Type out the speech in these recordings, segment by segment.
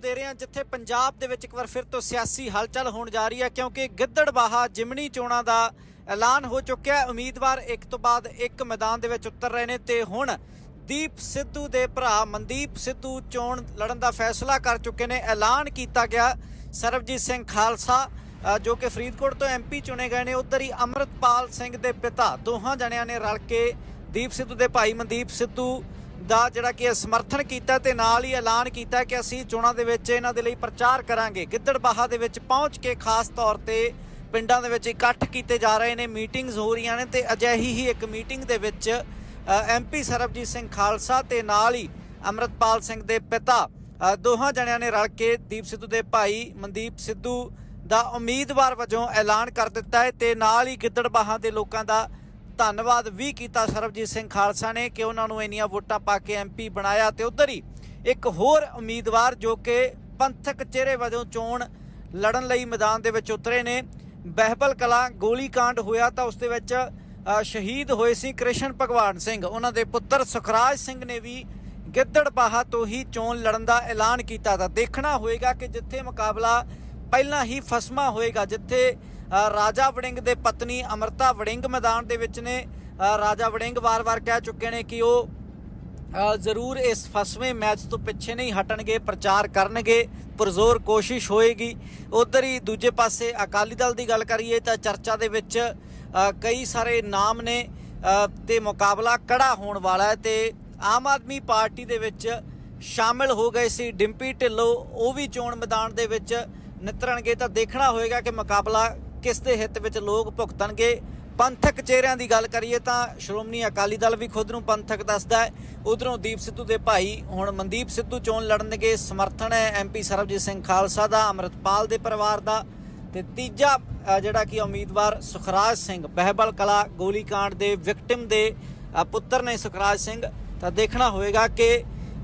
ਦੇ ਰਹੇ ਹਾਂ, ਜਿੱਥੇ ਪੰਜਾਬ ਦੇ ਵਿੱਚ ਇੱਕ ਵਾਰ ਫਿਰ ਤੋਂ ਸਿਆਸੀ ਹਲਚਲ ਹੋਣ ਜਾ ਰਹੀ ਹੈ, ਕਿਉਂਕਿ ਗਿੱਦੜਬਾਹਾ ਜਿਮਣੀ ਚੋਣਾਂ ਦਾ ਐਲਾਨ ਹੋ ਚੁੱਕਿਆ ਉਮੀਦਵਾਰ ਇੱਕ ਤੋਂ ਬਾਅਦ ਇੱਕ ਮੈਦਾਨ ਦੇ ਵਿੱਚ ਉਤਰ ਰਹੇ ਨੇ ਤੇ ਹੁਣ ਦੀਪ ਸਿੱਧੂ ਦੇ ਭਰਾ ਮਨਦੀਪ ਸਿੱਧੂ ਚੋਣ ਲੜਨ ਦਾ ਫੈਸਲਾ ਕਰ ਚੁੱਕੇ ਨੇ। ਐਲਾਨ ਕੀਤਾ ਗਿਆ ਸਰਬਜੀਤ ਸਿੰਘ ਖਾਲਸਾ ਜੋ ਕਿ ਫਰੀਦਕੋਟ ਤੋਂ ਐਮਪੀ ਚੁਣੇ ਗਏ ਨੇ। ਉਧਰ ਹੀ ਅਮਰਤਪਾਲ ਸਿੰਘ ਦੇ ਪਿਤਾ ਦੋਹਾਂ ਜਣਿਆਂ ਨੇ ਰਲ ਕੇ ਦੀਪ ਸਿੱਧੂ ਦੇ ਭਾਈ ਮਨਦੀਪ ਸਿੱਧੂ ਦਾ ਜਿਹੜਾ ਕਿ ਸਮਰਥਨ ਕੀਤਾ ਤੇ ਨਾਲ ਹੀ ਐਲਾਨ ਕੀਤਾ ਕਿ ਅਸੀਂ ਚੋਣਾਂ ਦੇ ਵਿੱਚ ਇਹਨਾਂ ਦੇ ਲਈ ਪ੍ਰਚਾਰ ਕਰਾਂਗੇ। ਗਿੱਦੜਬਾਹਾ ਦੇ ਵਿੱਚ ਪਹੁੰਚ ਕੇ ਖਾਸ ਤੌਰ ਤੇ ਪਿੰਡਾਂ ਦੇ ਵਿੱਚ ਇਕੱਠ ਕੀਤੇ ਜਾ ਰਹੇ ਨੇ, ਮੀਟਿੰਗਸ ਹੋ ਰਹੀਆਂ ਨੇ ਤੇ ਅਜਿਹੀ ਹੀ ਇੱਕ ਮੀਟਿੰਗ ਦੇ ਵਿੱਚ ਐਮਪੀ ਸਰਬਜੀਤ ਸਿੰਘ ਖਾਲਸਾ ਤੇ ਨਾਲ ਹੀ ਅਮਰਤਪਾਲ ਸਿੰਘ ਦੇ ਪਿਤਾ ਦੋਹਾਂ ਜਣਿਆਂ ਨੇ ਰਲ ਕੇ ਦੀਪ ਸਿੱਧੂ ਦੇ ਭਾਈ ਮਨਦੀਪ ਸਿੱਧੂ ਦਾ ਉਮੀਦਵਾਰ ਵਜੋਂ ਐਲਾਨ ਕਰ ਦਿੱਤਾ ਹੈ ਤੇ ਨਾਲ ਹੀ ਗਿੱਦੜਬਾਹਾ ਦੇ ਲੋਕਾਂ ਦਾ ਧੰਨਵਾਦ ਵੀ ਕੀਤਾ ਸਰਬਜੀਤ ਸਿੰਘ ਖਾਲਸਾ ਨੇ ਕਿ ਉਹਨਾਂ ਨੂੰ ਇੰਨੀਆਂ ਵੋਟਾਂ ਪਾ ਕੇ ਐਮਪੀ ਬਣਾਇਆ ਤੇ ਉਧਰ ਹੀ ਇੱਕ ਹੋਰ ਉਮੀਦਵਾਰ ਜੋ ਕਿ ਪੰਥਕ ਚਿਹਰੇ ਵਜੋਂ ਚੋਣ ਲੜਨ ਲਈ ਮੈਦਾਨ ਦੇ ਵਿੱਚ ਉਤਰੇ ਨੇ। ਬਹਿਬਲ ਕਲਾ ਗੋਲੀकांड ਹੋਇਆ ਤਾਂ ਉਸ ਦੇ ਵਿੱਚ ਸ਼ਹੀਦ ਹੋਏ ਸੀ ਕ੍ਰਿਸ਼ਨ ਭਗਵਾਨ ਸਿੰਘ। ਉਹਨਾਂ ਦੇ ਪੁੱਤਰ ਸੁਖਰਾਜ ਸਿੰਘ ਨੇ ਵੀ ਗਿੱਦੜਬਾਹਾ ਤੋਂ ਹੀ ਚੋਣ ਲੜਨ ਦਾ ਐਲਾਨ ਕੀਤਾ। ਤਾਂ ਦੇਖਣਾ ਹੋਏਗਾ ਕਿ ਜਿੱਥੇ ਮੁਕਾਬਲਾ ਪਹਿਲਾਂ ਹੀ ਫਸਮਾ ਹੋਏਗਾ, ਜਿੱਥੇ ਰਾਜਾ ਵੜਿੰਗ ਦੇ ਪਤਨੀ ਅਮਰਤਾ ਵੜਿੰਗ ਮੈਦਾਨ ਦੇ ਵਿੱਚ ਨੇ। ਰਾਜਾ ਵੜਿੰਗ ਵਾਰ-ਵਾਰ ਕਹਿ ਚੁੱਕੇ ਨੇ ਕਿ ਉਹ ਜ਼ਰੂਰ ਇਸ ਫਸਵੇਂ ਮੈਚ ਤੋਂ ਪਿੱਛੇ ਨਹੀਂ ਹਟਣਗੇ ਪ੍ਰਚਾਰ ਕਰਨਗੇ ਪੁਰਜ਼ੋਰ ਕੋਸ਼ਿਸ਼ ਹੋਏਗੀ। ਉਧਰ ਹੀ ਦੂਜੇ ਪਾਸੇ ਅਕਾਲੀ ਦਲ ਦੀ ਗੱਲ ਕਰੀਏ ਤਾਂ ਚਰਚਾ ਦੇ ਵਿੱਚ ਕਈ ਸਾਰੇ ਨਾਮ ਨੇ ਅ, ਤੇ ਮੁਕਾਬਲਾ ਕੜਾ ਹੋਣ ਵਾਲਾ ਹੈ ਤੇ ਆਮ ਆਦਮੀ ਪਾਰਟੀ ਦੇ ਵਿੱਚ ਸ਼ਾਮਿਲ ਹੋ ਗਏ ਸੀ ਡਿੰਪੀ ਢਿੱਲੋਂ। ਉਹ ਵੀ ਚੋਣ ਮੈਦਾਨ ਦੇ ਵਿੱਚ ਨਿਤਰਨਗੇ ਤਾਂ ਦੇਖਣਾ ਹੋਏਗਾ ਕਿ ਮੁਕਾਬਲਾ ਕਿਸ ਦੇ ਹਿੱਤ ਵਿੱਚ ਲੋਕ ਭੁਗਤਣਗੇ? ਪੰਥਕ ਚਿਹਰਿਆਂ ਦੀ ਗੱਲ ਕਰੀਏ ਤਾਂ ਸ਼੍ਰੋਮਣੀ ਅਕਾਲੀ ਦਲ ਵੀ ਖੁਦ ਨੂੰ ਪੰਥਕ ਦੱਸਦਾ ਹੈ। ਉਧਰੋਂ ਦੀਪ ਸਿੱਧੂ ਦੇ ਭਾਈ ਹੁਣ ਮਨਦੀਪ ਸਿੱਧੂ ਚੋਣ ਲੜਨਗੇ। ਸਮਰਥਨ ਹੈ ਐਮਪੀ ਸਰਬਜੀਤ ਸਿੰਘ ਖਾਲਸਾ ਦਾ, ਅਮਰਤਪਾਲ ਦੇ ਪਰਿਵਾਰ ਦਾ ਤੇ ਤੀਜਾ ਜਿਹੜਾ ਕਿ ਉਮੀਦਵਾਰ ਸੁਖਰਾਜ ਸਿੰਘ ਬਹਿਬਲ ਕਲਾ ਗੋਲੀकांड ਦੇ ਵਿਕਟਿਮ ਦੇ ਪੁੱਤਰ ਨੇ ਸੁਖਰਾਜ ਸਿੰਘ। ਤਾਂ ਦੇਖਣਾ ਹੋਵੇਗਾ ਕਿ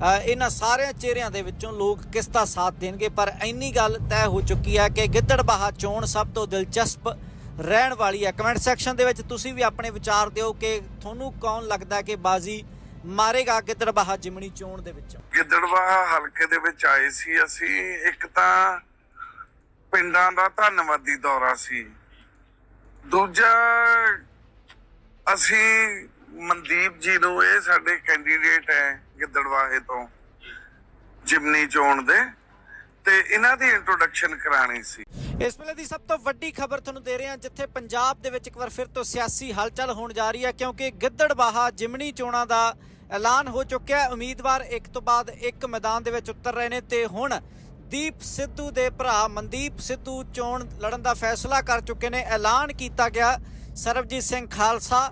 ਇਹਨਾਂ ਸਾਰਿਆਂ ਚਿਹਰਿਆਂ ਦੇ ਵਿੱਚੋਂ ਲੋਕ ਕਿਸ ਦਾ ਸਾਥ ਦੇਣਗੇ, ਪਰ ਇੰਨੀ ਗੱਲ ਤੈਅ ਹੋ ਚੁੱਕੀ ਹੈ ਕਿ ਗਿੱਦੜਬਾਹਾ ਚੋਣ ਸਭ ਤੋਂ ਦਿਲਚਸਪ ਰਹਿਣ ਵਾਲੀ ਹੈ। ਕਮੈਂਟ ਸੈਕਸ਼ਨ ਦੇ ਵਿੱਚ ਤੁਸੀਂ ਵੀ ਆਪਣੇ ਵਿਚਾਰ ਦਿਓ ਕਿ ਤੁਹਾਨੂੰ ਕੌਣ ਲੱਗਦਾ ਕਿ ਬਾਜ਼ੀ ਮਾਰੇਗਾ ਗਿੱਦੜਬਾਹਾ ਜਿਮਣੀ ਚੋਣ ਦੇ ਵਿੱਚ? ਗਿੱਦੜਵਾ ਹਲਕੇ ਦੇ ਵਿੱਚ ਆਏ ਸੀ ਅਸੀਂ। ਇੱਕ ਤਾਂ ਪਿੰਡਾਂ ਦਾ ਧੰਨਵਾਦੀ ਦੌਰਾ ਸੀ। ਦੂਜਾ, ਅਸੀਂ ਮਨਦੀਪ ਜੀ ਨੂੰ ਇਹ ਸਾਡੇ ਕੈਂਡੀਡੇਟ ਹੈ ਗਿੱਦੜਵਾਹੇ ਤੋਂ, ਜਿਮਨੀ ਚੋਣ ਦੇ, ਤੇ ਇਹਨਾਂ ਦੀ ਇੰਟਰੋਡਕਸ਼ਨ ਕਰਾਣੀ ਸੀ। ਇਸ ਵੇਲੇ ਦੀ ਸਭ ਤੋਂ ਵੱਡੀ ਖਬਰ ਤੁਹਾਨੂੰ ਦੇ ਰਹੇ ਹਾਂ, ਜਿੱਥੇ ਪੰਜਾਬ ਦੇ ਵਿੱਚ ਇੱਕ ਵਾਰ ਫਿਰ ਤੋਂ ਸਿਆਸੀ ਹਲਚਲ ਹੋਣ ਜਾ ਰਹੀ ਹੈ, ਕਿਉਂਕਿ ਗਿੱਦੜਬਾਹਾ ਜਿਮਣੀ ਚੋਣਾਂ ਦਾ ਐਲਾਨ ਹੋ ਚੁੱਕਿਆ ਹੈ। ਉਮੀਦਵਾਰ ਇੱਕ ਤੋਂ ਬਾਅਦ ਇੱਕ ਮੈਦਾਨ ਦੇ ਵਿੱਚ ਉਤਰ ਰਹੇ ਨੇ ਤੇ ਹੁਣ ਦੀਪ ਸਿੱਧੂ ਦੇ ਭਰਾ ਮਨਦੀਪ ਸਿੱਧੂ ਚੋਣ ਲੜਨ ਦਾ ਫੈਸਲਾ ਕਰ ਚੁੱਕੇ ਨੇ। ਐਲਾਨ ਕੀਤਾ ਗਿਆ ਸਰਬਜੀਤ ਸਿੰਘ ਖਾਲਸਾ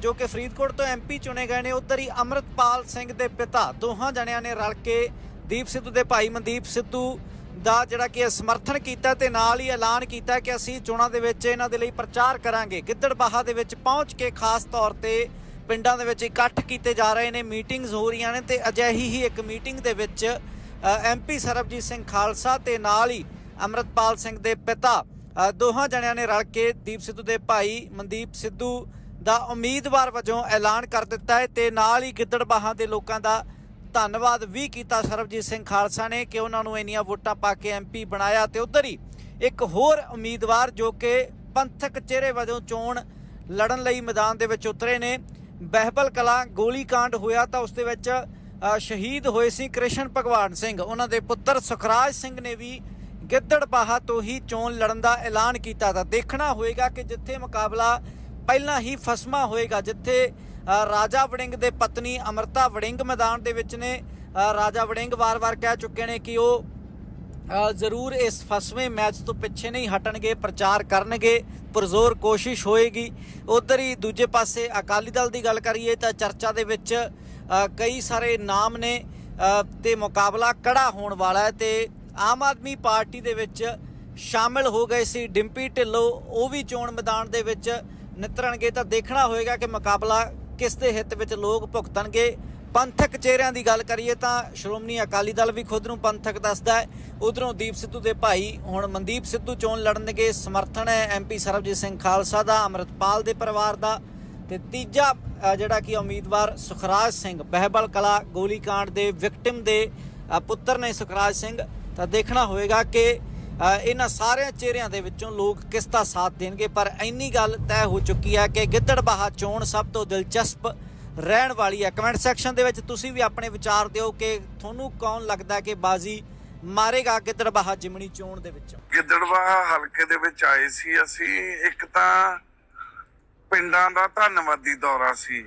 ਜੋ ਕਿ ਫਰੀਦਕੋਟ ਤੋਂ ਐਮਪੀ ਚੁਣੇ ਗਏ ਨੇ, ਉਧਰ ਹੀ ਅਮਰਤਪਾਲ ਸਿੰਘ ਦੇ ਪਿਤਾ, ਦੋਹਾਂ ਜਣਿਆਂ ਨੇ ਰਲ ਕੇ ਦੀਪ ਸਿੱਧੂ ਦੇ ਭਾਈ ਮਨਦੀਪ ਸਿੱਧੂ ਦਾ ਜਿਹੜਾ ਕਿ ਸਮਰਥਨ ਕੀਤਾ ਤੇ ਨਾਲ ਹੀ ਐਲਾਨ ਕੀਤਾ ਕਿ ਅਸੀਂ ਚੋਣਾਂ ਦੇ ਵਿੱਚ ਇਹਨਾਂ ਦੇ ਲਈ ਪ੍ਰਚਾਰ ਕਰਾਂਗੇ। ਗਿੱਦੜਬਾਹਾ ਦੇ ਵਿੱਚ ਪਹੁੰਚ ਕੇ ਖਾਸ ਤੌਰ ਤੇ ਪਿੰਡਾਂ ਦੇ ਵਿੱਚ ਇਕੱਠ ਕੀਤੇ ਜਾ ਰਹੇ ਨੇ, ਮੀਟਿੰਗਸ ਹੋ ਰਹੀਆਂ ਨੇ ਤੇ ਅਜਿਹੀ ਹੀ ਇੱਕ ਮੀਟਿੰਗ ਦੇ ਵਿੱਚ ਐਮਪੀ ਸਰਬਜੀਤ ਸਿੰਘ ਖਾਲਸਾ ਤੇ ਨਾਲ ਹੀ ਅਮਰਤਪਾਲ ਸਿੰਘ ਦੇ ਪਿਤਾ ਦੋਹਾਂ ਜਣਿਆਂ ਨੇ ਰਲ ਕੇ ਦੀਪ ਸਿੱਧੂ ਦੇ ਭਾਈ ਮਨਦੀਪ ਸਿੱਧੂ ਦਾ ਉਮੀਦਵਾਰ ਵਜੋਂ ਐਲਾਨ ਕਰ ਦਿੱਤਾ ਹੈ ਤੇ ਨਾਲ ਹੀ ਗਿੱਦੜਬਾਹਾ ਦੇ ਲੋਕਾਂ ਦਾ ਧੰਨਵਾਦ ਵੀ ਕੀਤਾ ਸਰਬਜੀਤ ਸਿੰਘ ਖਾਲਸਾ ਨੇ ਕਿ ਉਹਨਾਂ ਨੂੰ ਇੰਨੀਆਂ ਵੋਟਾਂ ਪਾ ਕੇ ਐਮਪੀ ਬਣਾਇਆ ਤੇ ਉਧਰ ਹੀ ਇੱਕ ਹੋਰ ਉਮੀਦਵਾਰ ਜੋ ਕਿ ਪੰਥਕ ਚਿਹਰੇ ਵਜੋਂ ਚੋਣ ਲੜਨ ਲਈ ਮੈਦਾਨ ਦੇ ਵਿੱਚ ਉਤਰੇ ਨੇ। ਬਹਿਬਲ ਕਲਾ ਗੋਲੀकांड ਹੋਇਆ ਤਾਂ ਉਸ ਦੇ ਵਿੱਚ ਸ਼ਹੀਦ ਹੋਏ ਸੀ ਕ੍ਰਿਸ਼ਨ ਭਗਵਾਨ ਸਿੰਘ। ਉਹਨਾਂ ਦੇ ਪੁੱਤਰ ਸੁਖਰਾਜ ਸਿੰਘ ਨੇ ਵੀ ਗਿੱਦੜਬਾਹਾ ਤੋਂ ਹੀ ਚੋਣ ਲੜਨ ਦਾ ਐਲਾਨ ਕੀਤਾ ਤਾਂ ਦੇਖਣਾ ਹੋਏਗਾ ਕਿ ਜਿੱਥੇ ਮੁਕਾਬਲਾ ਪਹਿਲਾਂ ਹੀ ਫਸਮਾ ਹੋਏਗਾ ਜਿੱਥੇ ਰਾਜਾ ਵੜਿੰਗ ਦੇ ਪਤਨੀ ਅਮਰਤਾ ਵੜਿੰਗ ਮੈਦਾਨ ਦੇ ਵਿੱਚ ਨੇ। ਰਾਜਾ ਵੜਿੰਗ ਵਾਰ-ਵਾਰ ਕਹਿ ਚੁੱਕੇ ਨੇ ਕਿ ਉਹ ਜ਼ਰੂਰ ਇਸ ਫਸਵੇਂ ਮੈਚ ਤੋਂ ਪਿੱਛੇ ਨਹੀਂ ਹਟਣਗੇ ਪ੍ਰਚਾਰ ਕਰਨਗੇ ਪੁਰਜ਼ੋਰ ਕੋਸ਼ਿਸ਼ ਹੋਏਗੀ। ਉਧਰ ਹੀ ਦੂਜੇ ਪਾਸੇ ਅਕਾਲੀ ਦਲ ਦੀ ਗੱਲ ਕਰੀਏ ਤਾਂ ਚਰਚਾ ਦੇ ਵਿੱਚ ਕਈ ਸਾਰੇ ਨਾਮ ਨੇ ਅ, ਤੇ ਮੁਕਾਬਲਾ ਕੜਾ ਹੋਣ ਵਾਲਾ ਹੈ ਤੇ ਆਮ ਆਦਮੀ ਪਾਰਟੀ ਦੇ ਵਿੱਚ ਸ਼ਾਮਿਲ ਹੋ ਗਏ ਸੀ। ਡਿੰਪੀ ਢਿੱਲੋਂ ਉਹ ਵੀ ਚੋਣ ਮੈਦਾਨ ਦੇ ਵਿੱਚ ਨਿਤਰਨਗੇ ਤਾਂ ਦੇਖਣਾ ਹੋਏਗਾ ਕਿ ਮੁਕਾਬਲਾ ਕਿਸ ਦੇ ਹਿੱਤ ਵਿੱਚ ਲੋਕ ਭੁਗਤਣਗੇ। ਪੰਥਕ ਚਿਹਰਿਆਂ ਦੀ ਗੱਲ ਕਰੀਏ ਤਾਂ ਸ਼੍ਰੋਮਣੀ ਅਕਾਲੀ ਦਲ ਵੀ ਖੁਦ ਨੂੰ ਪੰਥਕ ਦੱਸਦਾ ਹੈ। ਉਧਰੋਂ ਦੀਪ ਸਿੱਧੂ ਦੇ ਭਾਈ, ਹੁਣ ਮਨਦੀਪ ਸਿੱਧੂ ਚੋਣ ਲੜਨਗੇ। ਸਮਰਥਨ ਹੈ ਐਮਪੀ ਸਰਬਜੀਤ ਸਿੰਘ ਖਾਲਸਾ ਦਾ, ਅਮਰਤਪਾਲ ਦੇ ਪਰਿਵਾਰ ਦਾ। ਤੇ ਤੀਜਾ ਜਿਹੜਾ ਕਿ ਉਮੀਦਵਾਰ ਸੁਖਰਾਜ ਸਿੰਘ, ਬਹਿਬਲ ਕਲਾ ਗੋਲੀकांड ਦੇ ਵਿਕਟਿਮ ਦੇ ਪੁੱਤਰ ਨੇ ਸੁਖਰਾਜ ਸਿੰਘ। ਤਾਂ ਦੇਖਣਾ ਹੋਵੇਗਾ ਕਿ ਇਹਨਾਂ ਸਾਰਿਆਂ ਚਿਹਰਿਆਂ ਦੇ ਵਿੱਚੋਂ ਲੋਕ ਕਿਸ ਦਾ ਸਾਥ ਦੇਣਗੇ, ਪਰ ਇੰਨੀ ਗੱਲ ਤੈਅ ਹੋ ਚੁੱਕੀ ਹੈ ਕਿ ਗਿੱਦੜਬਾਹਾ ਚੋਣ ਸਭ ਤੋਂ ਦਿਲਚਸਪ ਰਹਿਣ ਵਾਲੀ ਹੈ। ਕਮੈਂਟ ਸੈਕਸ਼ਨ ਦੇ ਵਿੱਚ ਤੁਸੀਂ ਵੀ ਆਪਣੇ ਵਿਚਾਰ ਦਿਓ ਕਿ ਤੁਹਾਨੂੰ ਕੌਣ ਲੱਗਦਾ ਕਿ ਬਾਜ਼ੀ ਮਾਰੇਗਾ ਗਿੱਦੜਬਾਹਾ ਜਿਮਣੀ ਚੋਣ ਦੇ ਵਿੱਚੋਂ? ਗਿੱਦੜਵਾਹਾ ਹਲਕੇ ਦੇ ਵਿੱਚ ਆਏ ਸੀ ਅਸੀਂ। ਇੱਕ ਤਾਂ ਪਿੰਡਾਂ ਦਾ ਧੰਨਵਾਦੀ ਦੌਰਾ ਸੀ।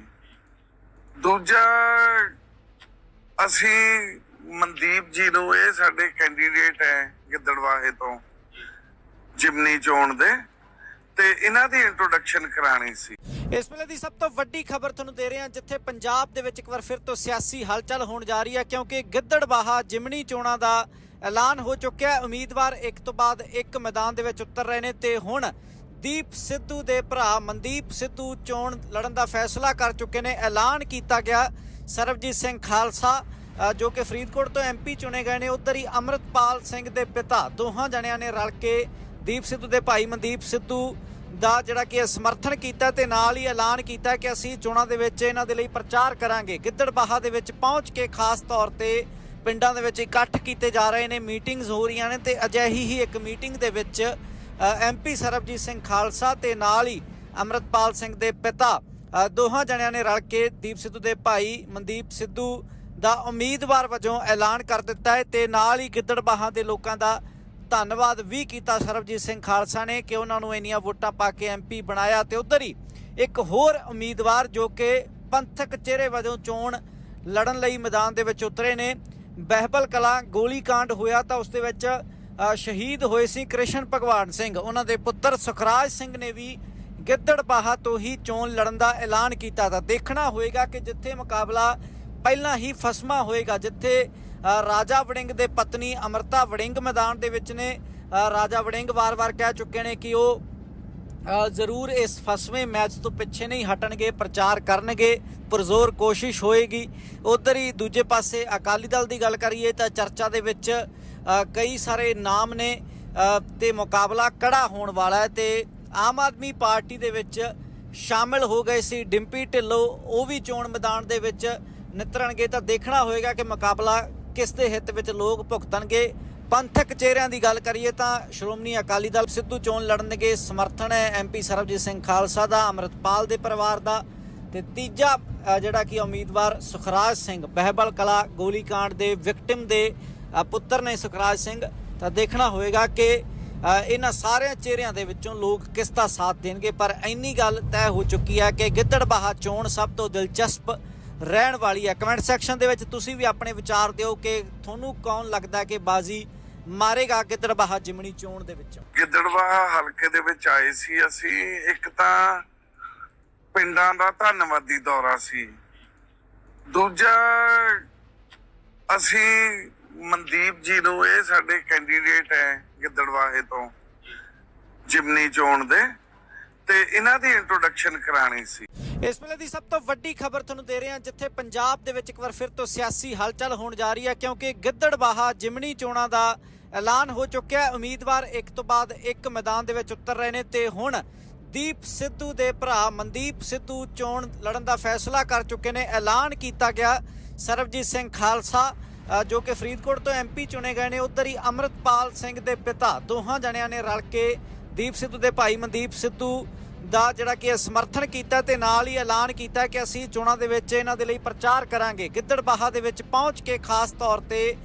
ਦੂਜਾ, ਅਸੀਂ ਮਨਦੀਪ ਜੀ ਨੂੰ ਇਹ ਸਾਡੇ ਕੈਂਡੀਡੇਟ ਹੈ ਗਿੱਦੜਵਾਹੇ ਤੋਂ, ਜਿਮਨੀ ਚੋਣ ਦੇ, ਤੇ ਇਹਨਾਂ ਦੀ ਇੰਟਰੋਡਕਸ਼ਨ ਕਰਾਣੀ ਸੀ। ਇਸ ਵੇਲੇ ਦੀ ਸਭ ਤੋਂ ਵੱਡੀ ਖਬਰ ਤੁਹਾਨੂੰ ਦੇ ਰਹੇ ਹਾਂ, ਜਿੱਥੇ ਪੰਜਾਬ ਦੇ ਵਿੱਚ ਇੱਕ ਵਾਰ ਫਿਰ ਤੋਂ ਸਿਆਸੀ ਹਲਚਲ ਹੋਣ ਜਾ ਰਹੀ ਹੈ, ਕਿਉਂਕਿ ਗਿੱਦੜਬਾਹਾ ਜਿਮਣੀ ਚੋਣਾਂ ਦਾ ਐਲਾਨ ਹੋ ਚੁੱਕਿਆ ਹੈ। ਉਮੀਦਵਾਰ ਇੱਕ ਤੋਂ ਬਾਅਦ ਇੱਕ ਮੈਦਾਨ ਦੇ ਵਿੱਚ ਉਤਰ ਰਹੇ ਨੇ ਤੇ ਹੁਣ ਦੀਪ ਸਿੱਧੂ ਦੇ ਭਰਾ ਮਨਦੀਪ ਸਿੱਧੂ ਚੋਣ ਲੜਨ ਦਾ ਫੈਸਲਾ ਕਰ ਚੁੱਕੇ ਨੇ। ਐਲਾਨ ਕੀਤਾ ਗਿਆ ਸਰਬਜੀਤ ਸਿੰਘ ਖਾਲਸਾ ਜੋ ਕਿ ਫਰੀਦਕੋਟ ਤੋਂ ਐਮਪੀ ਚੁਣੇ ਗਏ ਨੇ, ਉਧਰ ਹੀ ਅਮਰਤਪਾਲ ਸਿੰਘ ਦੇ ਪਿਤਾ, ਦੋਹਾਂ ਜਣਿਆਂ ਨੇ ਰਲ ਕੇ ਦੀਪ ਸਿੱਧੂ ਦੇ ਭਾਈ ਮਨਦੀਪ ਸਿੱਧੂ ਦਾ ਜਿਹੜਾ ਕਿ ਸਮਰਥਨ ਕੀਤਾ ਤੇ ਨਾਲ ਹੀ ਐਲਾਨ ਕੀਤਾ ਕਿ ਅਸੀਂ ਚੋਣਾਂ ਦੇ ਵਿੱਚ ਇਹਨਾਂ ਦੇ ਲਈ ਪ੍ਰਚਾਰ ਕਰਾਂਗੇ। ਗਿੱਦੜਬਾਹਾ ਦੇ ਵਿੱਚ ਪਹੁੰਚ ਕੇ ਖਾਸ ਤੌਰ ਤੇ ਪਿੰਡਾਂ ਦੇ ਵਿੱਚ ਇਕੱਠ ਕੀਤੇ ਜਾ ਰਹੇ ਨੇ, ਮੀਟਿੰਗਸ ਹੋ ਰਹੀਆਂ ਨੇ ਤੇ ਅਜਿਹੀ ਹੀ ਇੱਕ ਮੀਟਿੰਗ ਦੇ ਵਿੱਚ ਐਮਪੀ ਸਰਬਜੀਤ ਸਿੰਘ ਖਾਲਸਾ ਤੇ ਨਾਲ ਹੀ ਅਮਰਤਪਾਲ ਸਿੰਘ ਦੇ ਪਿਤਾ ਦੋਹਾਂ ਜਣਿਆਂ ਨੇ ਰਲ ਕੇ ਦੀਪ ਸਿੱਧੂ ਦੇ ਭਾਈ ਮਨਦੀਪ ਸਿੱਧੂ ਦਾ ਉਮੀਦਵਾਰ ਵਜੋਂ ਐਲਾਨ ਕਰ ਦਿੱਤਾ ਹੈ ਤੇ ਨਾਲ ਹੀ ਗਿੱਦੜਬਾਹਾ ਦੇ ਲੋਕਾਂ ਦਾ ਧੰਨਵਾਦ ਵੀ ਕੀਤਾ ਸਰਬਜੀਤ ਸਿੰਘ ਖਾਲਸਾ ਨੇ ਕਿ ਉਹਨਾਂ ਨੂੰ ਇੰਨੀਆਂ ਵੋਟਾਂ ਪਾ ਕੇ ਐਮਪੀ ਬਣਾਇਆ ਤੇ ਉਧਰ ਹੀ ਇੱਕ ਹੋਰ ਉਮੀਦਵਾਰ ਜੋ ਕਿ ਪੰਥਕ ਚਿਹਰੇ ਵਜੋਂ ਚੋਣ ਲੜਨ ਲਈ ਮੈਦਾਨ ਦੇ ਵਿੱਚ ਉਤਰੇ ਨੇ। ਬਹਿਬਲ ਕਲਾ ਗੋਲੀकांड ਹੋਇਆ ਤਾਂ ਉਸ ਦੇ ਵਿੱਚ ਸ਼ਹੀਦ ਹੋਏ ਸੀ ਕ੍ਰਿਸ਼ਨ ਭਗਵਾਨ ਸਿੰਘ। ਉਹਨਾਂ ਦੇ ਪੁੱਤਰ ਸੁਖਰਾਜ ਸਿੰਘ ਨੇ ਵੀ ਗਿੱਦੜਬਾਹਾ ਤੋਂ ਹੀ ਚੋਣ ਲੜਨ ਦਾ ਐਲਾਨ ਕੀਤਾ ਤਾਂ ਦੇਖਣਾ ਹੋਏਗਾ ਕਿ ਜਿੱਥੇ ਮੁਕਾਬਲਾ ਪਹਿਲਾਂ ਹੀ ਫਸਮਾ ਹੋਏਗਾ ਜਿੱਥੇ ਰਾਜਾ ਵੜਿੰਗ ਦੇ ਪਤਨੀ ਅਮਰਤਾ ਵੜਿੰਗ ਮੈਦਾਨ ਦੇ ਵਿੱਚ ਨੇ। ਰਾਜਾ ਵੜਿੰਗ ਵਾਰ-ਵਾਰ ਕਹਿ ਚੁੱਕੇ ਨੇ ਕਿ ਉਹ ਜ਼ਰੂਰ ਇਸ ਫਸਵੇਂ ਮੈਚ ਤੋਂ ਪਿੱਛੇ ਨਹੀਂ ਹਟਣਗੇ ਪ੍ਰਚਾਰ ਕਰਨਗੇ ਪੁਰਜ਼ੋਰ ਕੋਸ਼ਿਸ਼ ਹੋਏਗੀ। ਉਧਰ ਹੀ ਦੂਜੇ ਪਾਸੇ ਅਕਾਲੀ ਦਲ ਦੀ ਗੱਲ ਕਰੀਏ ਤਾਂ ਚਰਚਾ ਦੇ ਵਿੱਚ ਕਈ ਸਾਰੇ ਨਾਮ ਨੇ ਅ, ਤੇ ਮੁਕਾਬਲਾ ਕੜਾ ਹੋਣ ਵਾਲਾ ਹੈ ਤੇ ਆਮ ਆਦਮੀ ਪਾਰਟੀ ਦੇ ਵਿੱਚ ਸ਼ਾਮਿਲ ਹੋ ਗਏ ਸੀ। ਡਿੰਪੀ ਢਿੱਲੋਂ ਉਹ ਵੀ ਚੋਣ ਮੈਦਾਨ ਦੇ ਵਿੱਚ ਨਿਤਰਨਗੇ ਤਾਂ ਦੇਖਣਾ ਹੋਏਗਾ ਕਿ ਮੁਕਾਬਲਾ ਕਿਸ ਦੇ ਹਿੱਤ ਵਿੱਚ ਲੋਕ ਭੁਗਤਣਗੇ। ਪੰਥਕ ਚਿਹਰਿਆਂ ਦੀ ਗੱਲ ਕਰੀਏ ਤਾਂ ਸ਼੍ਰੋਮਣੀ ਅਕਾਲੀ ਦਲ ਸਿੱਧੂ ਚੋਣ ਲੜਨਗੇ, ਸਮਰਥਨ ਹੈ ਐਮਪੀ ਸਰਬਜੀਤ ਸਿੰਘ ਖਾਲਸਾ ਦਾ, ਅਮਰਤਪਾਲ ਦੇ ਪਰਿਵਾਰ ਦਾ ਤੇ ਤੀਜਾ ਜਿਹੜਾ ਕਿ ਉਮੀਦਵਾਰ ਸੁਖਰਾਜ ਸਿੰਘ ਬਹਿਬਲ ਕਲਾ ਗੋਲੀकांड ਦੇ ਵਿਕਟਿਮ ਦੇ ਪੁੱਤਰ ਨੇ ਸੁਖਰਾਜ ਸਿੰਘ। ਤਾਂ ਦੇਖਣਾ ਹੋਏਗਾ ਕਿ ਇਹਨਾਂ ਸਾਰਿਆਂ ਚਿਹਰਿਆਂ ਦੇ ਵਿੱਚੋਂ ਲੋਕ ਕਿਸ ਦਾ ਸਾਥ ਦੇਣਗੇ। ਪਰ ਇੰਨੀ ਗੱਲ ਤੈਅ ਹੋ ਚੁੱਕੀ ਹੈ ਕਿ ਗਿੱਦੜਬਾਹਾ ਚੋਣ ਸਭ ਤੋਂ ਦਿਲਚਸਪ ਰਹਿਣ ਵਾਲੀ ਹੈ। ਕਮੈਂਟ ਸੈਕਸ਼ਨ ਦੇ ਵਿੱਚ ਤੁਸੀਂ ਵੀ ਆਪਣੇ ਵਿਚਾਰ ਦਿਓ ਕਿ ਤੁਹਾਨੂੰ ਕੌਣ ਲੱਗਦਾ ਕਿ ਬਾਜ਼ੀ ਮਾਰੇਗਾ ਗਿੱਦੜਬਾਹਾ ਜਿਮਣੀ ਚੋਣ ਦੇ ਵਿੱਚੋਂ? ਗਿੱਦੜਵਾਹਾ ਹਲਕੇ ਦੇ ਵਿੱਚ ਆਏ ਸੀ ਅਸੀਂ। ਇੱਕ ਤਾਂ ਪਿੰਡਾਂ ਦਾ ਧੰਨਵਾਦੀ ਦੌਰਾ ਸੀ। ਦੂਜਾ, ਅਸੀਂ ਮਨਦੀਪ ਜੀ ਨੂੰ ਇਹ ਸਾਡੇ ਕੈਂਡੀਡੇਟ ਹੈ ਗਿੱਦੜਵਾਹੇ ਤੋਂ ਜਿਮਨੀ ਚੋਣ ਦੇ। ਤੇ ਇਹਨਾਂ ਦੀ ਇੰਟਰੋਡਕਸ਼ਨ ਕਰਾਣੀ ਸੀ। ਇਸ ਵੇਲੇ ਦੀ ਸਭ ਤੋਂ ਵੱਡੀ ਖਬਰ ਤੁਹਾਨੂੰ ਦੇ ਰਹੇ ਹਾਂ, ਜਿੱਥੇ ਪੰਜਾਬ ਦੇ ਵਿੱਚ ਇੱਕ ਵਾਰ ਫਿਰ ਤੋਂ ਸਿਆਸੀ ਹਲਚਲ ਹੋਣ ਜਾ ਰਹੀ ਹੈ, ਕਿਉਂਕਿ ਗਿੱਦੜਬਾਹਾ ਜਿਮਣੀ ਚੋਣਾਂ ਦਾ ਐਲਾਨ ਹੋ ਚੁੱਕਿਆ ਉਮੀਦਵਾਰ ਇੱਕ ਤੋਂ ਬਾਅਦ ਇੱਕ ਮੈਦਾਨ ਦੇ ਵਿੱਚ ਉਤਰ ਰਹੇ ਨੇ ਤੇ ਹੁਣ ਦੀਪ ਸਿੱਧੂ ਦੇ ਭਰਾ ਮਨਦੀਪ ਸਿੱਧੂ ਚੋਣ ਲੜਨ ਦਾ ਫੈਸਲਾ ਕਰ ਚੁੱਕੇ ਨੇ। ਐਲਾਨ ਕੀਤਾ ਗਿਆ ਸਰਬਜੀਤ ਸਿੰਘ ਖਾਲਸਾ ਜੋ ਕਿ ਫਰੀਦਕੋਟ ਤੋਂ ਐਮਪੀ ਚੁਣੇ ਗਏ ਨੇ। ਉਧਰ ਹੀ ਅਮਰਤਪਾਲ ਸਿੰਘ ਦੇ ਪਿਤਾ ਦੋਹਾਂ ਜਣਿਆਂ ਨੇ ਰਲ ਕੇ ਦੀਪ ਸਿੱਧੂ ਦੇ ਭਾਈ ਮਨਦੀਪ ਸਿੱਧੂ ਦਾ ਜਿਹੜਾ ਕਿ ਸਮਰਥਨ ਕੀਤਾ ਤੇ ਨਾਲ ਹੀ ਐਲਾਨ ਕੀਤਾ ਕਿ ਅਸੀਂ ਚੋਣਾਂ ਦੇ ਵਿੱਚ ਇਹਨਾਂ ਦੇ ਲਈ ਪ੍ਰਚਾਰ ਕਰਾਂਗੇ। ਗਿੱਦੜਬਾਹਾ ਦੇ ਵਿੱਚ ਪਹੁੰਚ ਕੇ ਖਾਸ ਤੌਰ ਤੇ